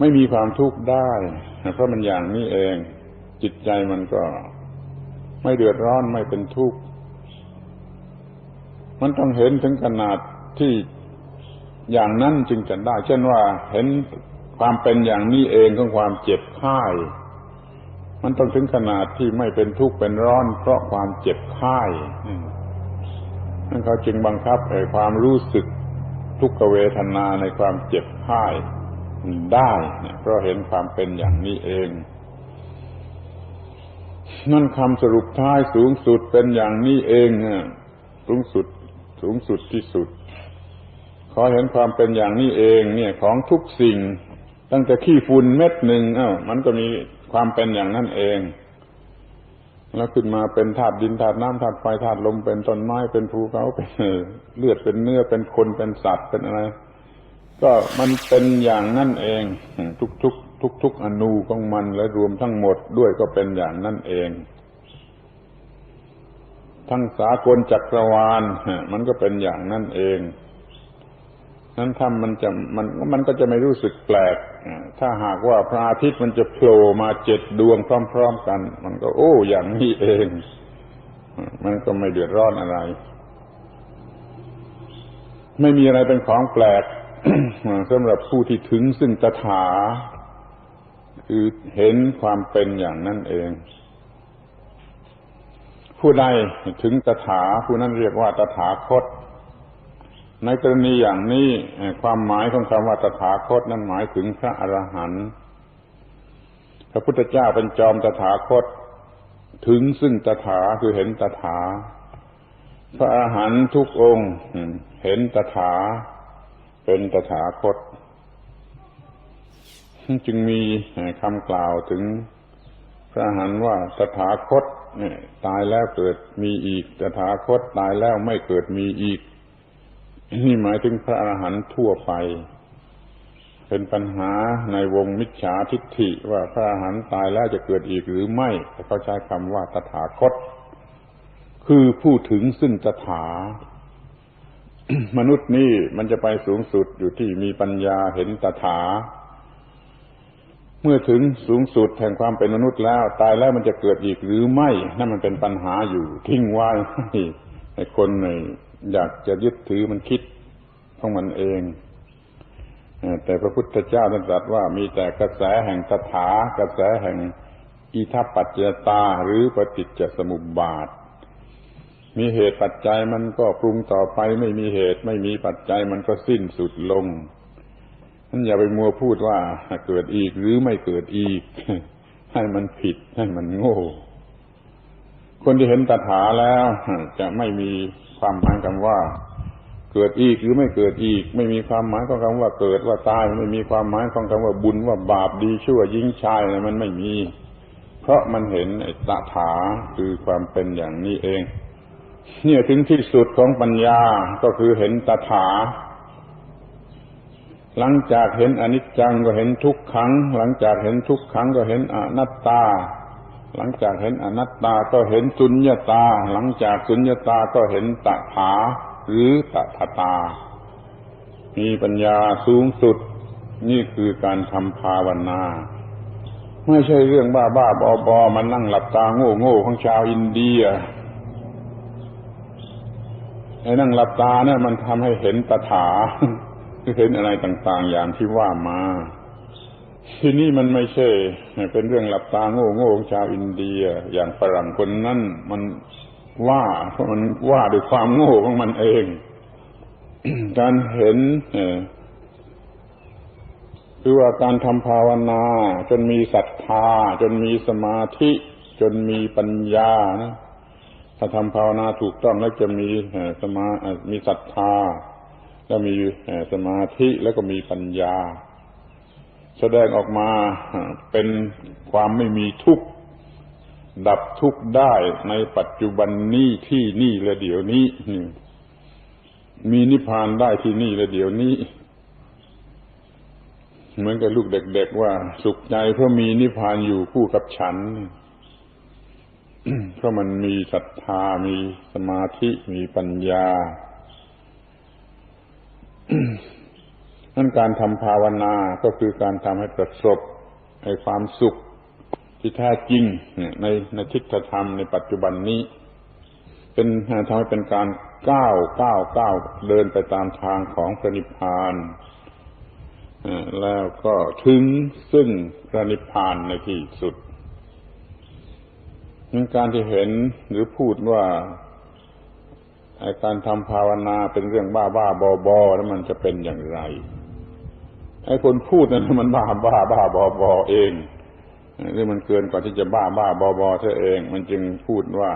ไม่มีความทุกข์ได้ เพราะมันอย่างนี้เอง จิตใจมันก็ ไม่เดือดร้อนไม่เป็นทุกข์ มันต้องเห็นถึงขนาดที่อย่างนั้นจึงจะได้ เช่นว่าเห็นความเป็นอย่างนี้เองของความเจ็บไข้มันต้องถึงขนาดที่ไม่เป็นทุกข์เป็นร้อน เพราะความเจ็บไข้นั่นเขาจึงบังคับไอ้ความรู้สึก ทุกขเวทนาในความเจ็บไข้ได้เนี่ยเพราะเห็นความเป็นอย่างนี้เอง นั่นคำสรุปท้ายสูงสุดเป็นอย่างนี้เองสูงสุดสูงสุดที่สุด ขอเห็นความเป็นอย่างนี้เอง เนี่ยของทุกสิ่ง ตั้งแต่ขี้ฝุ่นเม็ดหนึ่งอ้าวมันก็มีความเป็นอย่างนั้นเอง แล้วขึ้นมาเป็นธาตุดินธาตุน้ำธาตุไฟธาตุลมเป็นต้นไม้เป็นภูเขาเป็นเลือดเป็นเนื้อเป็นคนเป็นสัตว์เป็นอะไร ก็มันเป็นอย่างนั่นเอง ทุกทุกทุกทุกอนูของมันและรวมทั้งหมดด้วยก็เป็นอย่างนั่นเอง ทั้งสากลจักรวาลมันก็เป็นอย่างนั่นเอง นั้นถ้ามันจะมันมันก็จะไม่รู้สึกแปลก ถ้าหากว่าพระอาทิตย์มันจะโผล่มาเจ็ดดวงพร้อม ๆ กัน มันก็ โอ้อย่างนี้เอง มันก็ไม่เดือดร้อนอะไร ไม่มีอะไรเป็นของแปลกสำหรับผู้ที่ถึงซึ่งตถา คือเห็นความเป็นอย่างนั้นเอง ผู้ใดถึงตถาผู้นั้นเรียกว่าตถาคต ในกรณีอย่างนี้ความหมายของคำว่าตถาคตนั้นหมายถึงพระอรหันต์พระพุทธเจ้าเป็นจอมตถาคต ถึงซึ่งตถาคือเห็นตถา พระอรหันต์ทุกองค์เห็นตถา เป็นตถาคต จึงมีคำกล่าวถึงพระอรหันต์ว่าตถาคตตายแล้วเกิดมีอีกตถาคตตายแล้วไม่เกิดมีอีก นี่หมายถึงพระอรหันต์ทั่วไป เป็นปัญหาในวงมิจฉาทิฏฐิว่าพระอรหันต์ตายแล้วจะเกิดอีกหรือไม่แต่เขาใช้คำว่าตถาคต คือผู้ถึงซึ่งตถามนุษย์นี่มันจะไปสูงสุดอยู่ที่มีปัญญาเห็นตถา เมื่อถึงสูงสุดแห่งความเป็นมนุษย์แล้ว ตายแล้วมันจะเกิดอีกหรือไม่ นั่นมันเป็นปัญหาอยู่ทิ้งไว้ให้คนใน อยากจะยึดถือมันคิดของมันเองแต่พระพุทธเจ้าตรัสว่ามีแต่กระแสแห่งตถากระแสแห่งอิทัปปัจจตาหรือปฏิจจสมุปบาท มีเหตุปัจจัยมันก็ปรุงต่อไปไม่มีเหตุไม่มีปัจจัยมันก็สิ้นสุดลงนั้นอย่าไปมัวพูดว่าเกิดอีกหรือไม่เกิดอีก ให้มันผิดให้มันโง่ คนที่เห็นตถาแล้วจะไม่มีความหมายคำว่า เกิดอีกหรือไม่เกิดอีก ไม่มีความหมายของคำว่าเกิดว่าตายไม่มีความหมายของคำว่าบุญว่าบาปดีชั่วยิ่งชายอะไรมันไม่มี เพราะมันเห็นไอ้ตถาคือความเป็นอย่างนี้เอง เนี่ยถึงที่สุดของปัญญาก็คือเห็นตถาหลังจากเห็นอนิจจังก็เห็นทุกขัง หลังจากเห็นทุกขังก็เห็นอนัตตา หลังจากเห็นอนัตตาก็เห็นสุญญาตา หลังจากสุญญาตาก็เห็นตถาหรือตถาตา มีปัญญาสูงสุด นี่คือการทำภาวนา ไม่ใช่เรื่องบ้าบ้าบอบอมันนั่งหลับตาโง่โง่ของชาวอินเดียไอ้นั่งหลับตาเนี่ยมันทำให้เห็นตถาคือเห็นอะไรต่าง ๆ อย่างที่ว่ามา ที่นี่มันไม่ใช่ เป็นเรื่องหลับตาโง่โง่ของชาวอินเดีย อย่างฝรั่งคนนั้นมันว่าเพราะมันว่าด้วยความโง่ของมันเอง การเห็นคือว่าการทำภาวนา จนมีศรัทธา จนมีสมาธิ จนมีปัญญานะถ้าทำภาวนาถูกต้องแล้วจะมีสมามีศรัทธา แล้วมีสมาธิแล้วก็มีปัญญา แสดงออกมาเป็นความไม่มีทุกข์ดับทุกข์ได้ในปัจจุบันนี้ที่นี่และเดี๋ยวนี้มีนิพพานได้ที่นี่และเดี๋ยวนี้ เหมือนกับลูกเด็กๆว่า สุขใจเพราะมีนิพพานอยู่คู่กับฉัน เพราะมันมีศรัทธามีสมาธิมีปัญญา นั่นการทำภาวนาก็คือการทำให้ประสบให้ความสุขที่แท้จริงในในทิฏฐธรรมในปัจจุบันนี้ เป็นทำให้เป็นการก้าวก้าวก้าวเดินไปตามทางของพระนิพพานแล้วก็ถึงซึ่งพระนิพพานในที่สุดนการที่เห็นหรือพูดว่าการทำภาวนาเป็นเรื่องบ้าบ้าบอบอแล้วมันจะเป็นอย่างไร ไอ้คนพูดนั้นมันบ้าบ้าบ้าบอบอเองหรือมันเกินกว่าที่จะบ้าบ้าบอบอเธอเอง มันจึงพูดว่า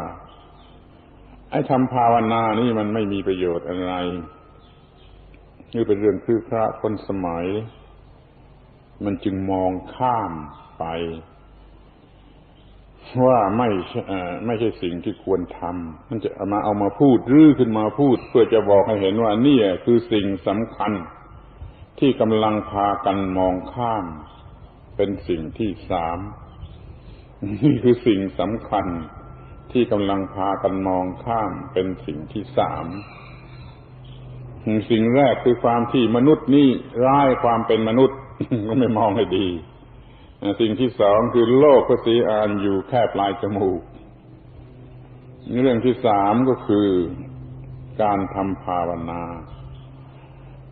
ไอ้ทำภาวนานี่มันไม่มีประโยชน์อะไรนี่เป็นเรื่องคือพระคนสมัย มันจึงมองข้ามไป ว่าไม่ใช่เอ่อไม่ใช่สิ่งที่ควรทำมันจะมาเอามาพูดรื้อขึ้นมาพูด เพื่อจะบอกให้เห็นว่านี่คือสิ่งสำคัญ ที่กำลังพากันมองข้าม เป็นสิ่งที่สามนี่คือสิ่งสำคัญ ที่กำลังพากันมองข้ามเป็นสิ่งที่สามสิ่งแรกคือความที่มนุษย์นี่ร้ายความเป็นมนุษย์ก็ไม่มองให้ดี สิ่งที่สองคือโลกก็สีอานอยู่แค่ปลายจมูกเรื่องที่สามก็คือการทำภาวนา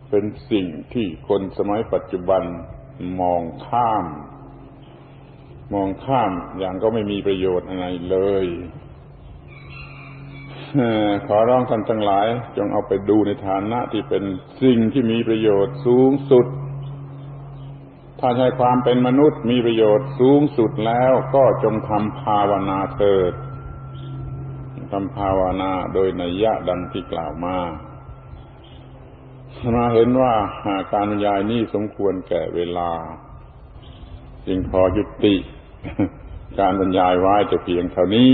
เป็นสิ่งที่คนสมัยปัจจุบันมองข้าม มองข้ามอย่างก็ไม่มีประโยชน์อะไรเลยขอร้องท่านทั้งหลาย จงเอาไปดูในฐานะที่เป็นสิ่งที่มีประโยชน์สูงสุด ถ้าใช้ความเป็นมนุษย์มีประโยชน์สูงสุดแล้วก็จงทำภาวนาเถิดทำภาวนาโดยนัยยะดังที่กล่าวมา มาเห็นว่าการบรรยายนี้สมควรแก่เวลา จึงขอยุติ การบรรยายไว้แต่เพียงเท่านี้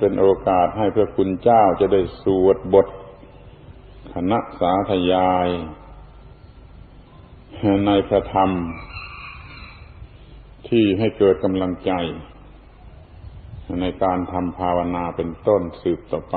เป็นโอกาสให้พระคุณเจ้าจะได้สวดบทคณะสาธยาย ในพระธรรม ที่ให้เกิดกำลังใจ ในการทำภาวนาเป็นต้นสืบต่อไป